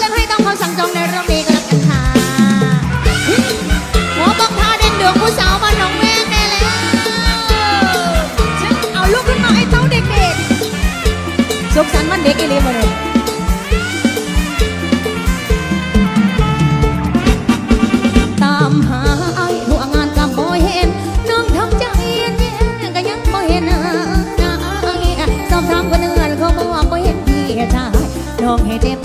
จะให้ต้องคำสั่งจองในเรื่องนี้ก็แล้วค่ะหมอบอกท่าเด่นดวงผู้สาวบ้าหนองแม่แน่แล้วเอาลูกขึ้นมาไอ้เต้าเด็กๆสุขสันต์วันเด็กอีลีมเลยตามหาไอ้หัวงานตาบ่เห็นน้องทำใจเย็นๆก็ยังบ่เห็นสอบถามคนอื่นเขาบอกบ่เห็นพี่ชายน้องให้เจ็บ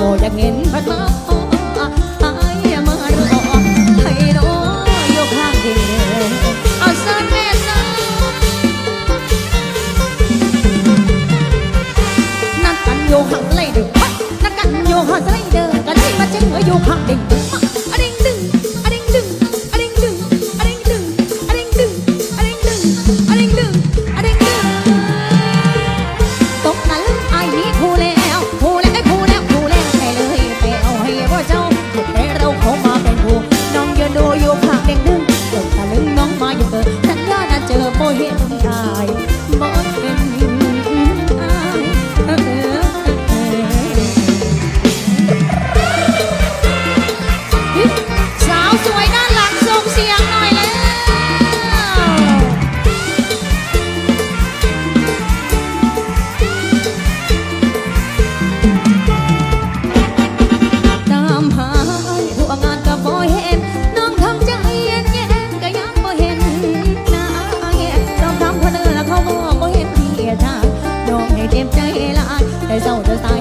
โตอยากเห็นพระทองไอ้มาดอกให้ดอกยกข้างเดียวเอาซะแม่ซะนักกันโยหังไล่ดึกนักกันโยหังไล่เดินกันที่มาเจ้งอยู่ข้างดิ่งดึงมาดิ่งดึง เห็นอาย 可以像我这搭